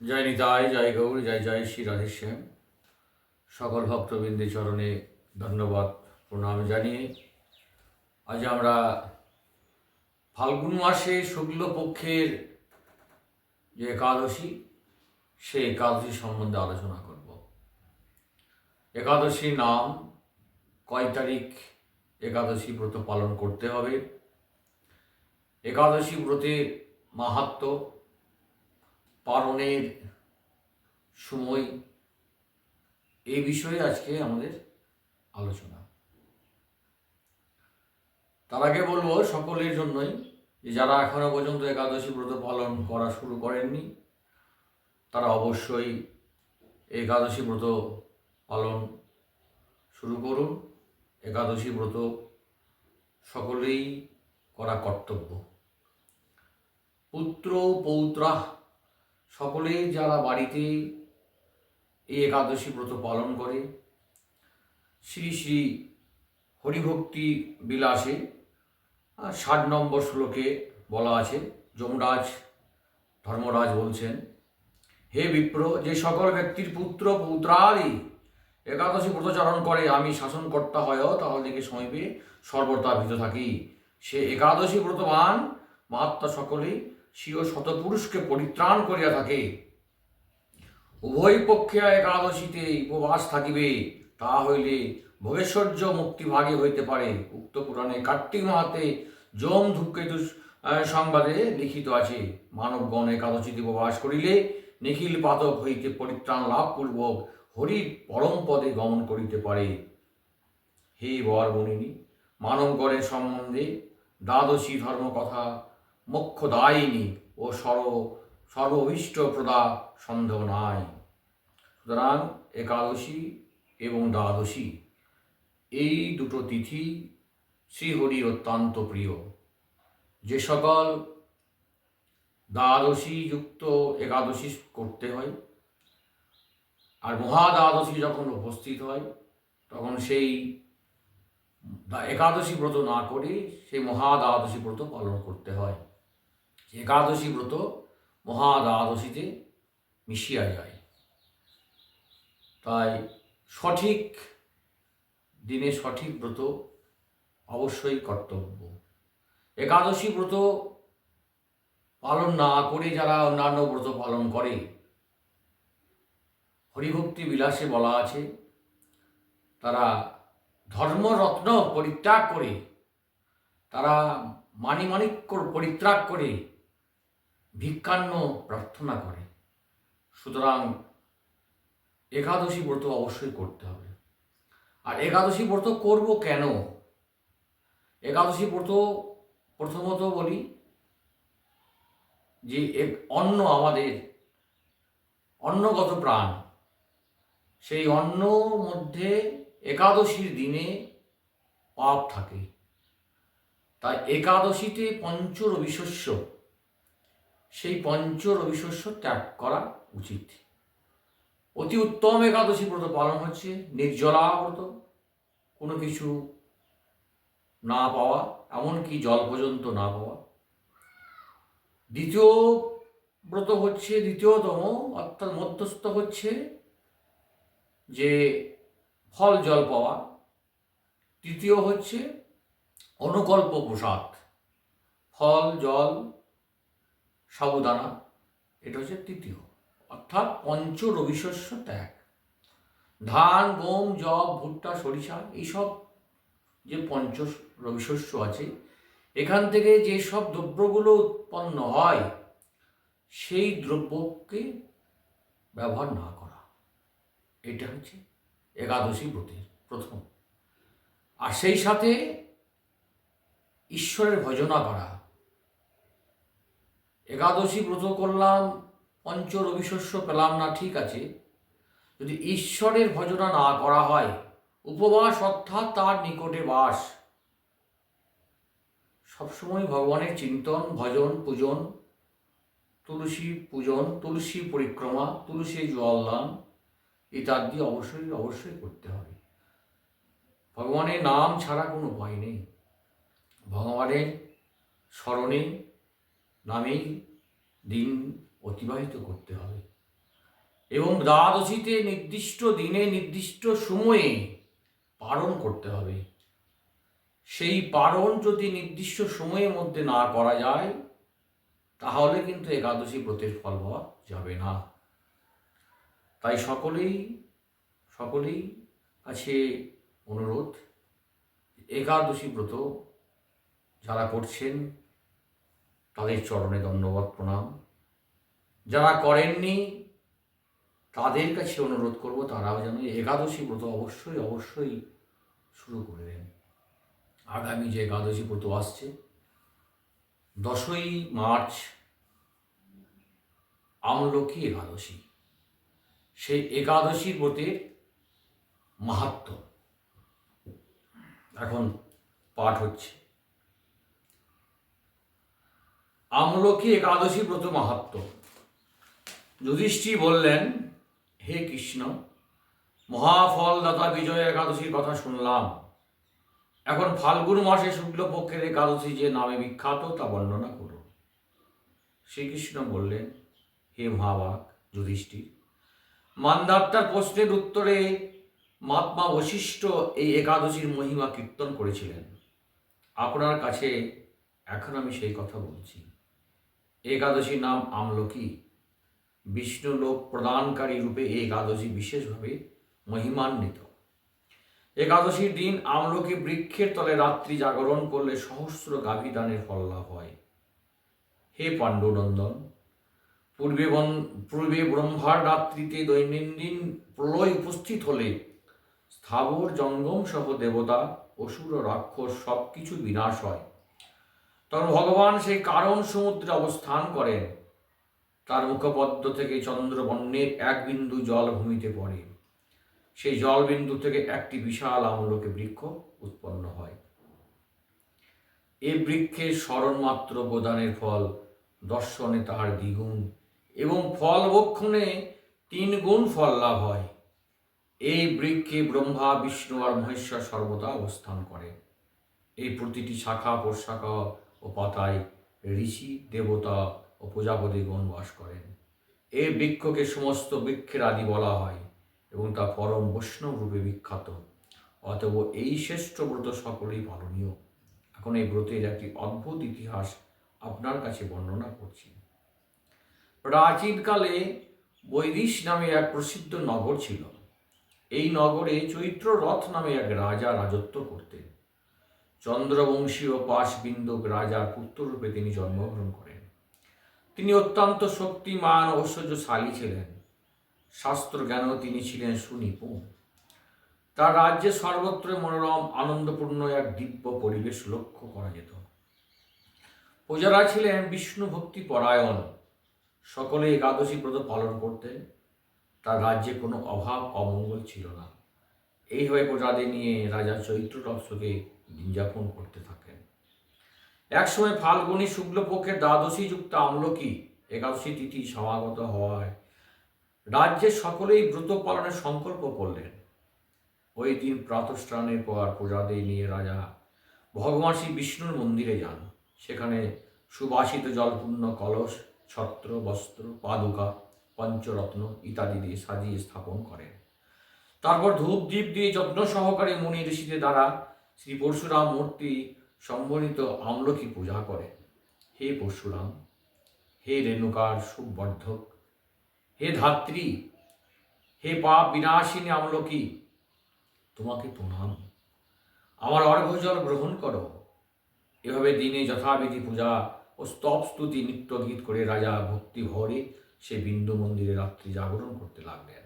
জয় নিতাই, জয় গৌর, জয় জয় শ্রী রাধেশ্যাম সকল ভক্তবৃন্দের চরণে ধন্যবাদ, প্রণাম জানিয়ে আজ আমরা ফাল্গুন মাসে শুক্লপক্ষের যে একাদশী, সেই একাদশী সম্বন্ধে আলোচনা করব। একাদশীর নাম কয় তারিখ? একাদশী ব্রত পালন করতে হবে। একাদশী ব্রতের মাহাত্ম্য পালনের সময় এই বিষয়ে আজকে আমাদের আলোচনা। তার আগে বলব সকলের জন্যই যে যারা এখনও পর্যন্ত একাদশী ব্রত পালন করা শুরু করেননি, তারা অবশ্যই একাদশী ব্রত পালন শুরু করুন। একাদশী ব্রত সকলেই করা কর্তব্য। পুত্র পৌত্রা সকলেই যারা বাড়িতে এই একাদশী ব্রত পালন করে, শ্রী শ্রী হরিভক্তি বিলাসে ষাট নম্বর শ্লোকে বলা আছে, যমরাজ, ধর্মরাজ বলছেন, হে বিপ্র, যে সকল ব্যক্তির পুত্র পৌত্রাদি একাদশী ব্রতচারণ করে, আমি শাসনকর্তা হয়েও তাহাদেরকে সমীপে সর্বদা ভীত থাকি। সে একাদশী ব্রতবান মাহাত্মা সকলেই স্বীয় শতপুরুষকে পরিত্রাণ করিয়া থাকে। উভয় পক্ষে একাদশীতে উপবাস থাকিবে তাহা হইলে ভোগেশ্বর্য মুক্তিভাগে হইতে পারে। উক্ত পুরাণে কার্তিক মাহাতে যম ধূপকেতু সংবাদে লিখিত আছে, মানবগণ একাদশীতে উপবাস করিলে নিখিল পাতক হইতে পরিত্রাণ লাভ পূর্বক হরির পরম পদে গমন করিতে পারে। হে বর বনিনী মানবগণের সম্বন্ধে দ্বাদশী ধর্ম কথা মোক্ষদায়িনী ও সর্ব সর্বভীষ্ট প্রদা সন্দেহ নাই। সুতরাং একাদশী এবং দ্বাদশী, এই দুটো তিথি শ্রীহরির অত্যন্ত প্রিয়। যে সকল দ্বাদশী যুক্ত একাদশী করতে হয় আর মহাদ্বাদশী যখন উপস্থিত হয়, তখন সেই একাদশী ব্রত না করে সেই মহাদ্বাদশী ব্রত পালন করতে হয়। একাদশী ব্রত মহাদ্বাদশীতে মিশিয়া যায়। তাই সঠিক দিনে সঠিক ব্রত অবশ্যই কর্তব্য। একাদশী ব্রত পালন না করে যারা অন্যান্য ব্রত পালন করে, হরিভক্তি বিলাসে বলা আছে, তারা ধর্মরত্ন পরিত্যাগ করে, তারা মানিমাণিক্য পরিত্যাগ করে ভিক্ষান্ন প্রার্থনা করে। সুতরাং একাদশী ব্রত অবশ্যই করতে হবে। আর একাদশী ব্রত করব কেন? একাদশী ব্রত প্রথমত বলি যে এক- অন্ন আমাদের অন্নগত প্রাণ। সেই অন্ন মধ্যে একাদশীর দিনে পাপ থাকে। তাই একাদশীতে পঞ্চ রবিশস্য সেই পঞ্চ রবিশস্য ত্যাগ করা উচিত। অতি উত্তম একাদশী ব্রত পালন হচ্ছে নির্জলা ব্রত কোনো কিছু না পাওয়া, এমনকি জল পর্যন্ত না পাওয়া। দ্বিতীয় ব্রত হচ্ছে, দ্বিতীয়তম, অর্থাৎ মধ্যস্থ হচ্ছে, যে ফল জল পাওয়া। তৃতীয় হচ্ছে, অনুকল্প প্রসাদ, ফল, জল সাবুদানা, এটা হচ্ছে তৃতীয়। অর্থাৎ পঞ্চ রবিশস্য ত্যাগ। ধান, গম জব ভুট্টা, সরিষা, এইসব যে পঞ্চ রবিশস্য আছে, এখান থেকে যে সব দ্রব্যগুলো উৎপন্ন হয়, সেই দ্রব্যকে ব্যবহার না করা। এটা হচ্ছে একাদশী ব্রতের প্রথম। আর সেই সাথে ঈশ্বরের ভজনা করা। একাদশী ব্রত করলাম পঞ্চ রবিশস্য পেলাম না, ঠিক আছে। যদি ঈশ্বরের ভজনা না করা হয়, উপবাস অর্থাৎ তার নিকটে বাস। সবসময় ভগবানের চিন্তন, ভজন, পূজন, তুলসী পূজন, তুলসী পরিক্রমা, তুলসী জল দান, ইত্যাদি অবশ্যই অবশ্যই করতে হবে। ভগবানের নাম ছাড়া কোনো উপায় নেই। ভগবানের স্মরণে নামেই দিন অতিবাহিত করতে হবে। এবং দ্বাদশীতে নির্দিষ্ট দিনে, নির্দিষ্ট সময়ে পালন করতে হবে। সেই পালন যদি নির্দিষ্ট সময়ের মধ্যে না করা যায়, তাহলে কিন্তু একাদশী ব্রতের ফল হওয়া যাবে না। তাই সকলেই সকলেই কাছে অনুরোধ, একাদশী ব্রত যারা করছেন তাদের চরণে ধন্যবাদ, প্রণাম। যারা করেননি, তাদের কাছে অনুরোধ করব, তারাও যেন একাদশী ব্রত অবশ্যই অবশ্যই শুরু করে দেন। আগামী যে একাদশী ব্রত আসছে, দশই মার্চ, আমলকি একাদশী। সেই একাদশীর ব্রতের মাহাত্ম। এখন পাঠ হচ্ছে। আমলকি একাদশী ব্রত মাহাত্ম। যুধিষ্ঠির বললেন, হে কৃষ্ণ, মহাফলদাতা বিজয় একাদশীর কথা শুনলাম। এখন ফাল্গুন মাসে শুক্লপক্ষের একাদশী যে নামে বিখ্যাত, তা বর্ণনা করুন শ্রীকৃষ্ণ বললেন, হে মহাবাক যুধিষ্ঠির মান্দাত্তার প্রশ্নের উত্তরে মহাত্মা বশিষ্ঠ এই একাদশীর মহিমা কীর্তন করেছিলেন। আপনার কাছে এখন আমি সেই কথা বলছি। একাদশীর নাম আমলকি। বিষ্ণু লোক প্রদানকারী রূপে একাদশী বিশেষভাবে মহিমান্বিত। একাদশীর দিন আমলকি বৃক্ষের তলে রাত্রি জাগরণ করলে সহস্র গাভী দানের ফল হয়। হে পাণ্ডুনন্দন, পূর্বে বন পূর্বে ব্রহ্মার রাত্রিতে দৈনন্দিন প্রলয় উপস্থিত হলে স্থাবর জঙ্গম সহ দেবতা, অসুর, রাক্ষস সব কিছু বিনাশ হয়। তখন ভগবান সেই কারণ সমুদ্রে অবস্থান করেন। তার মুখপদ্ম থেকে চন্দ্রবর্ণের এক বিন্দু জল ভূমিতে পড়ে। সেই জলবিন্দু থেকে একটি বিশাল আমলকে বৃক্ষ উৎপন্ন হয়। এই বৃক্ষের স্মরণমাত্র প্রদানের ফল দর্শনে তাহার দ্বিগুণ এবং ফল বক্ষণে তিন গুণ ফল লাভ হয়। এই বৃক্ষে ব্রহ্মা, বিষ্ণু আর মহেশ্বর সর্বদা অবস্থান করে এই প্রতিটি শাখা, প্রশাখা ও পাতায় ঋষি দেবতা ও প্রজাপতিগণ বাস করেন। এই বৃক্ষকে সমস্ত বৃক্ষের আদি বলা হয় এবং তা পরম বৈষ্ণব রূপে বিখ্যাত। অতএব এই শ্রেষ্ঠ ব্রত সকলেই পালনীয়। এখন এই ব্রতের একটি অদ্ভুত ইতিহাস আপনার কাছে বর্ণনা করছি। প্রাচীনকালে বৈদিশ নামে এক প্রসিদ্ধ নগর ছিল। এই নগরে চৈত্র রথ নামে এক রাজা রাজত্ব করতেন। চন্দ্রবংশী ও পাশবিন্দুক রাজার পুত্ররূপে তিনি জন্মগ্রহণ করেন। তিনি অত্যন্ত শক্তিমান ঐশ্বর্যশালী ছিলেন। শাস্ত্র জ্ঞানও তিনি ছিলেন সুনিপুণ। তার রাজ্যে সর্বত্র মনোরম, আনন্দপূর্ণ এক দিব্য পরিবেশ লক্ষ্য করা যেত। প্রজারা ছিলেন বিষ্ণু ভক্তি পরায়ণ। সকলে একাদশী ব্রত পালন করতেন। তার রাজ্যে কোনো অভাব অমঙ্গল ছিল না। এইভাবে প্রজাদের নিয়ে রাজা চৈত্র রথকে দিনযাপন করতে থাকেন। একসময় ফাল্গুনী শুক্লপক্ষের দ্বাদশী যুক্ত আমলকি একাদশী তিথি সমাগত হওয়ায় রাজ্যের সকলেই ব্রত পালনের সংকল্প করলেন। ওই দিন প্রাতঃস্নানের পর প্রজাদের নিয়ে রাজা ভগবান শ্রী বিষ্ণুর মন্দিরে যান। সেখানে সুবাসিত জলপূর্ণ কলস, ছত্র, বস্ত্র, পাদুকা, পঞ্চরত্ন ইত্যাদি দিয়ে সাজিয়ে স্থাপন করেন। তারপর ধূপ দ্বীপ দিয়ে যত্ন সহকারে মুনি ঋষিদের দ্বারা শ্রী পরশুরাম মূর্তি সম্বলিত আমলকি পূজা করেন হে পরশুরাম, হে রেণুকার সুবর্ধক, হে ধাত্রী, হে পাপ বিনাশিনী আমলকি, তোমাকে প্রণাম। আমার অর্ঘ্যজল গ্রহণ করো। এভাবে দিনে যথাবিধি পূজা ও স্তব স্তুতি নৃত্য গীত করে রাজা ভক্তি ভরে সে বিন্দু মন্দিরে রাত্রি জাগরণ করতে লাগলেন।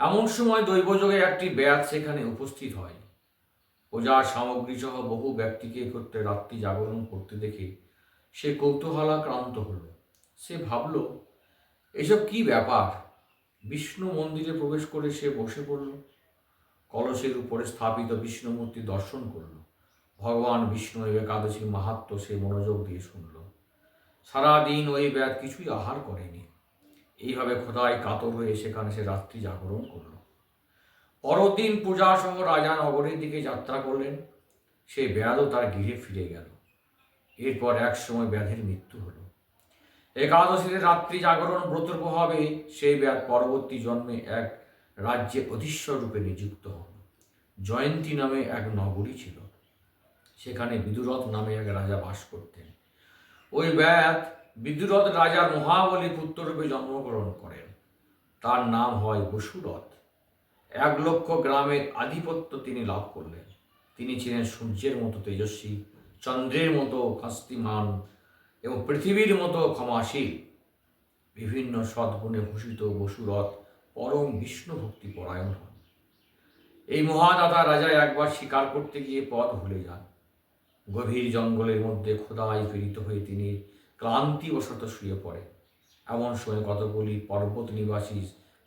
এমন সময় দৈবযোগে একটি ব্যাগ সেখানে উপস্থিত হয়। পূজার সামগ্রী সহ বহু ব্যক্তিকে একত্রে রাত্রি জাগরণ করতে দেখে সে কৌতূহলাক্রান্ত হল। সে ভাবল, এসব কি ব্যাপার? বিষ্ণু মন্দিরে প্রবেশ করে সে বসে পড়ল। কলসের উপরে স্থাপিত বিষ্ণুমূর্তি দর্শন করল। ভগবান বিষ্ণু এবং একাদশীর মাহাত্ম সে মনোযোগ দিয়ে শুনল। সারাদিন ওই ব্যাগ কিছুই আহার করেনি। এইভাবে খোদায় কাতর হয়ে সেখানে সে রাত্রি জাগরণ করল। পরদিন পূজা সহ রাজা নগরের দিকে যাত্রা করলেন। সেই ব্যাধও তার গৃহে ফিরে গেল। এরপর এক সময় ব্যাধের মৃত্যু হলো। একাদশীতে রাত্রি জাগরণ ব্রতর প্রভাবে সেই ব্যাধ পরবর্তী জন্মে এক রাজ্যে অধীশ্বর রূপে নিযুক্ত হন জয়ন্তী নামে এক নগরী ছিল। সেখানে বিদুরথ নামে এক রাজা বাস করতেন। ওই ব্যাধ বিদুরথ রাজার মহাবলী পুত্ররূপে জন্মগ্রহণ করেন। তার নাম হয় বসুরথ। এক লক্ষ গ্রামের আধিপত্য তিনি লাভ করলেন। তিনি ছিলেন সূর্যের মতো তেজস্বী, চন্দ্রের মতো কাস্তিমান এবং পৃথিবীর মতো ক্ষমাশীল। বিভিন্ন সদ্গুণে ভূষিত বসুরথ পরম বিষ্ণু ভক্তি পরায়ণ হন এই মহাদাতা রাজা একবার শিকার করতে গিয়ে পথ ভুলে যান। গভীর জঙ্গলের মধ্যে খোদাই পীড়িত হয়ে তিনি ক্লান্তিবশত শুয়ে পড়ে এমন সময় কতগুলি পর্বত নিবাসী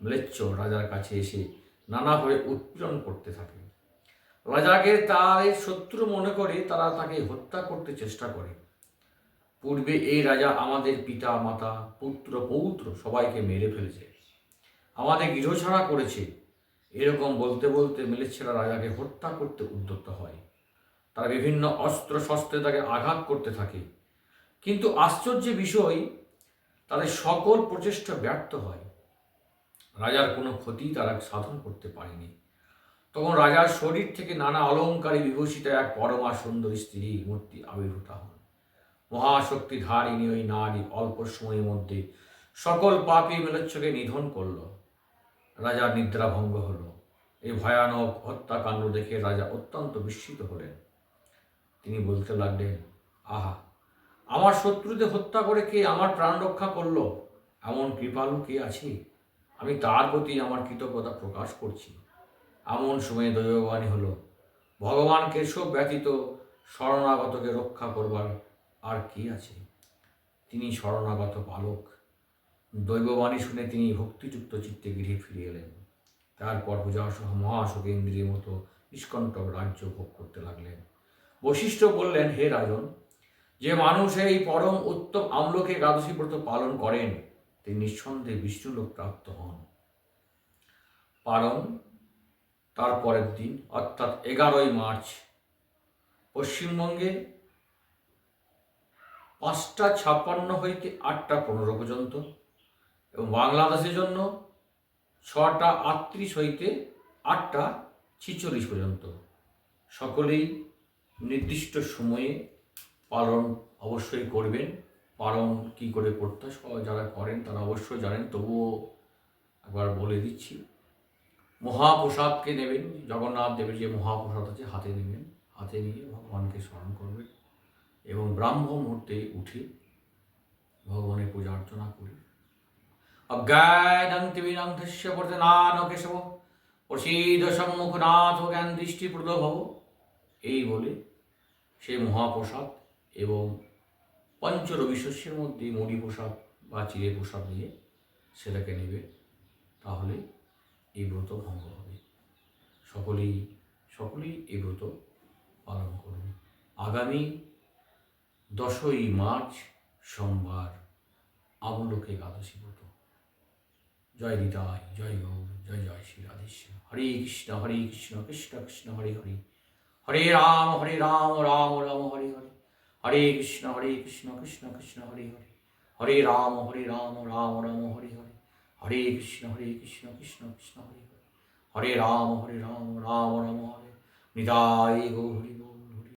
ম্লেচ্ছ রাজার কাছে এসে নানাভাবে উৎপীড়ন করতে থাকে। রাজাকে তাদের শত্রু মনে করে তারা তাকে হত্যা করতে চেষ্টা করে। পূর্বে এই রাজা আমাদের পিতা মাতা পুত্র, পৌত্র সবাইকে মেরে ফেলেছে। আমাদের গৃহছাড়া করেছে। এরকম বলতে বলতে মিলেচ্ছেরা রাজাকে হত্যা করতে উদ্যত হয়। তারা বিভিন্ন অস্ত্র শস্ত্রে তাকে আঘাত করতে থাকে। কিন্তু আশ্চর্যের বিষয়, তাদের সকল প্রচেষ্টা ব্যর্থ হয়। রাজার কোনো ক্ষতি তারা সাধন করতে পারেনি। তখন রাজার শরীর থেকে নানা অলঙ্কারে বিভূষিত এক পরমা সুন্দরী স্ত্রী মূর্তি আবির্ভূত হন। মহাশক্তি ধারিণী ওই নারী অল্প সময়ের মধ্যে সকল পাপী মেলচ্ছকে নিধন করল। রাজার নিদ্রা ভঙ্গ হলো। এই ভয়ানক হত্যাকাণ্ড দেখে রাজা অত্যন্ত বিস্মিত হলেন। তিনি বলতে লাগলেন, আহা, আমার শত্রুদের হত্যা করে কে আমার প্রাণ রক্ষা করল? এমন কৃপালু কে আছে? আমি তার প্রতি আমার কৃতজ্ঞতা প্রকাশ করছি। এমন সময়ে দৈববাণী হলো ভগবান কেশব ব্যতীত শরণাগতকে রক্ষা করবার আর কি আছে? তিনি শরণাগত পালক। দৈববাণী শুনে তিনি ভক্তিযুক্ত চিত্তে গৃহে ফিরে এলেন। তারপর পূজাসহ মহাশোকেন্দ্রীর মতো নিষ্কণ্টক রাজ্য ভোগ করতে লাগলেন। বশিষ্ঠ বললেন, হে রাজন, যে মানুষ এই পরম উত্তম আমলোকে একাদশী ব্রত পালন করেন তিনি নিঃসন্দেহে বিষ্ণুলোক প্রাপ্ত হন। পালন তার পরের দিন, অর্থাৎ এগারোই মার্চ, পশ্চিমবঙ্গে পাঁচটা ছাপ্পান্ন হইতে আটটা পনেরো পর্যন্ত এবং বাংলাদেশের জন্য ছটা আটত্রিশ হইতে আটটা ছিচল্লিশ পর্যন্ত। সকলেই নির্দিষ্ট সময়ে পালন অবশ্যই করবেন। পালন কি করে করতে হয় যারা করেন তারা অবশ্যই জানেন, তবুও একবার বলে দিচ্ছি। মহাপ্রসাদকে নেবেন, জগন্নাথ দেবের যে মহাপ্রসাদ আছে, হাতে নেবেন, হাতে নিয়ে ভগবানকে স্মরণ করবেন এবং ব্রাহ্ম মুহূর্তে উঠে ভগবানের পূজা অর্চনা করে। জ্ঞান দৃষ্টি এই বলে সেই মহাপ্রসাদ এবং পঞ্চরবি শস্যের মধ্যে মুড়ি প্রসাদ বা চিড়ে প্রসাদ নিয়ে সেটাকে নেবে, তাহলে এই ব্রত ভঙ্গ হবে। সকলেই সকলেই এই ব্রত পালন করবে আগামী দশই মার্চ সোমবার আমলোকে একাদশী ব্রত। জয় নিতাই, জয় গৌর, জয় জয় শ্রী রাধেশ্যাম। হরে কৃষ্ণ হরে কৃষ্ণ কৃষ্ণ কৃষ্ণ, হরে হরে। হরে রাম হরে রাম রাম রাম, হরে হরে। হরে কৃষ্ণ হরে কৃষ্ণ কৃষ্ণ কৃষ্ণ, হরে হরে। হরে রাম হরে রাম রাম রাম, হরে হরে। হরে কৃষ্ণ হরে কৃষ্ণ কৃষ্ণ কৃষ্ণ, হরে হরে। হরে রাম হরে রাম রাম রাম, হরে। নিদায় গৌর